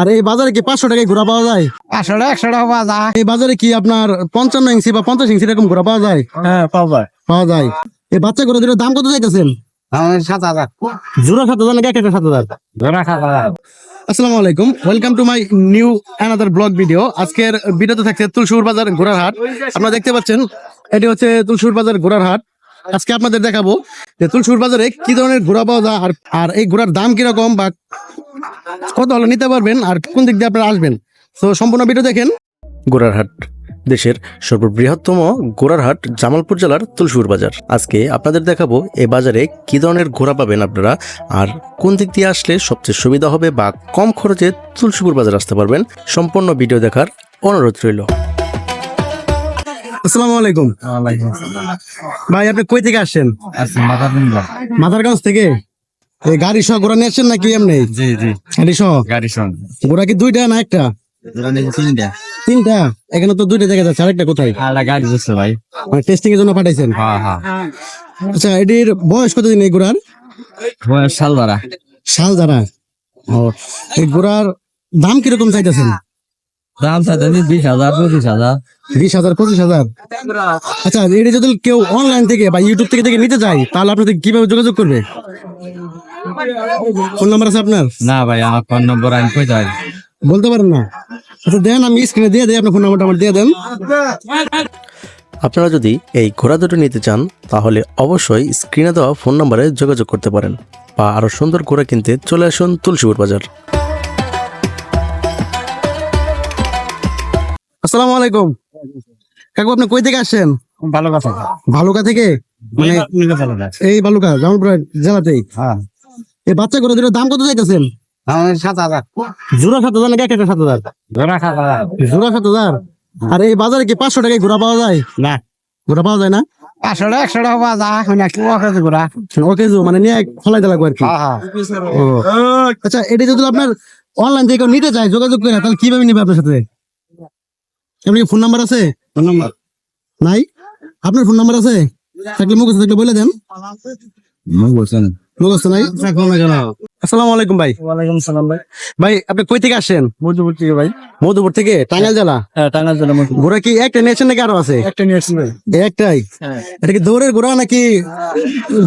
আর এই বাজারে কি পাঁচশো টাকায় ঘোড়া পাওয়া যায়? আসলে একশো টাকা পাওয়া যায়। এই বাজারে কি আপনার পঞ্চান্ন ইঞ্চি বা পঞ্চাশ ইঞ্চি এরকম ঘোড়া পাওয়া যায়? হ্যাঁ পাওয়া যায়। পাওয়া যায়। এই বাচ্চা ঘোড়া দুটোর দাম কত চাইতেছেন? সাত হাজার। জোড়া সাত হাজার নাকি একটা সাত হাজার? ধরা সাত হাজার। আসসালামু আলাইকুম। Welcome to my new another vlog video আজকের ভিডিওতে থাকছে তুলসুর বাজার ঘোড়ার হাট। আপনারা দেখতে পাচ্ছেন এটি হচ্ছে তুলসুর বাজার ঘোড়ার হাট। আজকে আপনাদের দেখাবো যে তুলসুর বাজারে কি ধরনের ঘোড়া পাওয়া যায় আর আর এই ঘোড়ার দাম কীরকম বা কত হলে নিতে পারবেন আর কোন দিক দিয়ে আপনারা আসবেন? তো সম্পূর্ণ ভিডিও দেখেন। গোড়ারহাট দেশের সর্ববৃহত্তম গোড়ারহাট জামালপুর জেলার তুলসুর বাজার। আজকে আপনাদের দেখাবো এই বাজারে কি ধরনের ঘোড়া পাবেন আপনারা আর কোন দিক দিয়ে আসলে সবচেয়ে সুবিধা হবে বা কম খরচে তুলসীপুর বাজার আসতে পারবেন। সম্পূর্ণ ভিডিও দেখার অনুরোধ রইল। আসসালামু আলাইকুম। ভাই আপনি কই থেকে আসছেন? মাথারগঞ্জ থেকে? গাড়ি সহ ঘোড়া নিয়ে আসছেন নাকি এমনি? জি জি। গাড়ি সহ? গাড়ি শোন ঘোড়া কি দুইটা না একটা? তিনটা। তিনটা? এখানে তো দুইটা যাচ্ছে আরেকটা কোথায়? গাড়ি যাচ্ছে ভাই। মানে টেস্টিং এর জন্য পাঠাইছেন? হ্যাঁ হ্যাঁ। আচ্ছা এটির বয়স কতদিন এই ঘোড়ার? বয়স সাল বাড়া সাল যারা ও এই ঘোড়ার দাম কীরকম চাইতেছেন? দাম বিশ হাজার পঁচিশ হাজার। বিশ হাজার পঁচিশ হাজার? আচ্ছা এটি যদি কেউ অনলাইন থেকে বা ইউটিউব থেকে থেকে নিতে চায় তাহলে আপনাদের কীভাবে যোগাযোগ করবে? ফোন নাম্বার আছে আপনার? না ভাই আমার ফোন নম্বর আমি কই যাই? বলতে পারেন না। আচ্ছা দেন আমি স্ক্রিনে দিয়ে দিই আপনার ফোন নাম্বারটা আমার দিয়ে দেন। আপনারা যদি এই ঘোড়া দুটো নিতে চান তাহলে অবশ্যই স্ক্রিনে দেওয়া ফোন নম্বরে যোগাযোগ করতে পারেন বা আরও সুন্দর ঘোড়া কিনতে চলে আসুন তুলসীপুর বাজার। আসসালামু আলাইকুম। কাকু আপনি কই থেকে আসছেন? ভালো কথা ভালুকা থেকে? মানে এই ভালুকা জামালপুর জেলাতেই? হ্যাঁ। এই বাচ্চা করে দুটোর দাম কত চাইতেছেন? সাত হাজার। জোড়া সাত হাজার নাকি একটা সাত হাজার? ধরা সাত হাজার। জোড়া সাত হাজার? আর এই বাজারে কি পাঁচশো টাকায় ঘোড়া পাওয়া যায়? না। ঘোড়া পাওয়া যায় না? আসলে একশো টাকা পাওয়া যায় না কি ওকে ঘোরা ওকে মানে নিয়ে ফলাই দেওয়া আর কি। হ্যাঁ হ্যাঁ। আচ্ছা এটা যদি আপনার অনলাইন থেকে নিতে চায় যোগাযোগ করে তাহলে কীভাবে নিবে আপনার সাথে? আপনি ফোন নাম্বার আছে? নাই? আপনার ফোন নাম্বার আছে? থাকলে মুখস্থ থাকলে বলে দেন। বলছেন মুখস্থ নাই আসসালামু আলাইকুম ভাই। ওয়ালাইকুম সালাম ভাই। ভাই আপনি কই থেকে থেকে ভাই। মধুপুর থেকে? টাঙ্গাইল জেলা? হ্যাঁ জেলা ঘোড়া কি একটা নিয়েছেন নাকি আরও আছে? একটা ভাই। একটাই? হ্যাঁ। এটা কি দৌড়ের ঘোড়া নাকি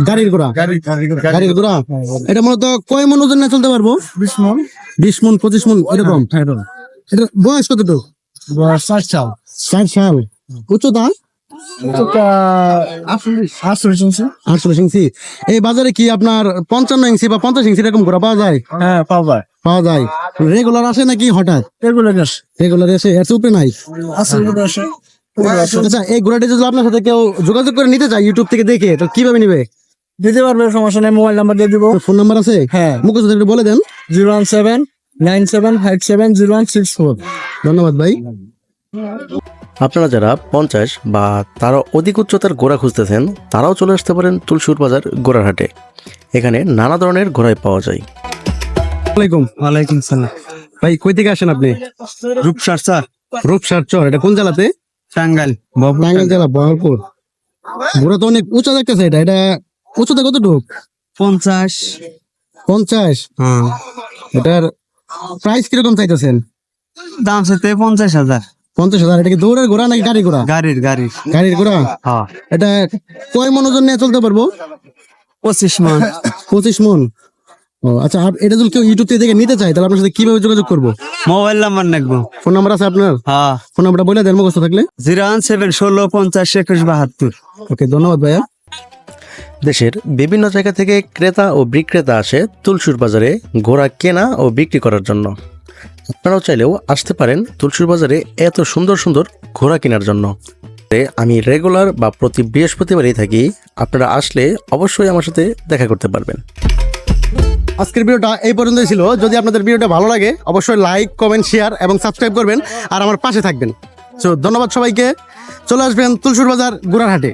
গাড়ির ঘোড়া? গাড়ি গাড়ি গাড়ির ঘোড়া? এটা মূলত কয় মন ওজন নিয়ে চলতে পারব? বিশ মন। বিশ মন পঁচিশ মন এরকম। এটা বয়স কতটুকু? বয়স ষাট সাল। ষাট সাল। উচ্চতা? আটচল্লিশ। ইঞ্চি। এই বাজারে কি আপনার পঞ্চান্ন ইঞ্চি বা পঞ্চাশ ইঞ্চি এরকম ঘোড়া পাওয়া যায়? হ্যাঁ পাওয়া যায়। পাওয়া যায়। রেগুলার আসে নাকি হঠাৎ? এগুলো গ্যাস রেগুলার এসে এর উপরে নাই? আছে আচ্ছা এই ঘোড়াটি যদি আপনার সাথে কেউ যোগাযোগ করে নিতে চায় ইউটিউব থেকে দেখে তো কীভাবে নিবে? দিতে পারবে সমস্যা নেই মোবাইল নাম্বার দিয়ে দিব। ফোন নাম্বার আছে? হ্যাঁ। মুখস্থ একটু বলে দেন। Zero one seven nine seven five seven zero one six four. ধন্যবাদ ভাই। আপনারা যারা পঞ্চাশ বা তারও অধিক উচ্চতার ঘোড়া খুঁজতেছেন তারাও চলে আসতে পারেন তুলসুর বাজার গোড়ারহাটে। এখানে নানা ধরনের ঘোড়ায় পাওয়া যায়। ওয়ালাইকুম। ওয়ালাইকুম সালাম। ভাই কই থেকে আসেন আপনি? রূপসার স্যার। রূপসার চর এটা কোন জেলাতে? টাঙ্গাইল। টাঙ্গাইল জেলা বহরপুর ঘোড়া তো অনেক উঁচা দেখতেছে এটা। এটা উচ্চতা কতটুকু? পঞ্চাশ। পঞ্চাশ? হ্যাঁ এটার প্রাইস কীরকম চাইতেছেন? দাম চাইতে পঞ্চাশ হাজার। পঞ্চাশ হাজার এটা কি দৌড়ের ঘোড়া নাকি গাড়ি ঘোড়া? গাড়ির গাড়ির। গাড়ির ঘোড়া? হ্যাঁ। এটা কয় মন ওজন নিয়ে চলতে পারব? পঁচিশ মান। পঁচিশ মন। ও আচ্ছা এটা যদি কেউ ইউটিউব থেকে দেখে নিতে চায় তাহলে আপনার সাথে কীভাবে যোগাযোগ করব? মোবাইল নাম্বার নাকবো ফোন নাম্বার আছে আপনার? হ্যাঁ। ফোন নাম্বারটা বলে দেন মুখস্থ থাকলে। জিরো ওয়ান সেভেন ষোলো পঞ্চাশ একুশ বাহাত্তর। ওকে ধন্যবাদ ভাইয়া। দেশের বিভিন্ন জায়গা থেকে ক্রেতা ও বিক্রেতা আসে তুলসুর বাজারে ঘোড়া কেনা ও বিক্রি করার জন্য। আপনারাও চাইলেও আসতে পারেন তুলসুর বাজারে এত সুন্দর সুন্দর ঘোড়া কেনার জন্য। আমি রেগুলার বা প্রতি বৃহস্পতিবারই থাকি, আপনারা আসলে অবশ্যই আমার সাথে দেখা করতে পারবেন। আজকের ভিডিওটা এই পর্যন্তই ছিল। যদি আপনাদের ভিডিওটা ভালো লাগে, অবশ্যই লাইক কমেন্ট শেয়ার এবং সাবস্ক্রাইব করবেন আর আমার পাশে থাকবেন। তো ধন্যবাদ সবাইকে। চলে আসবেন তুলসুর বাজার গুড়ারহাটে।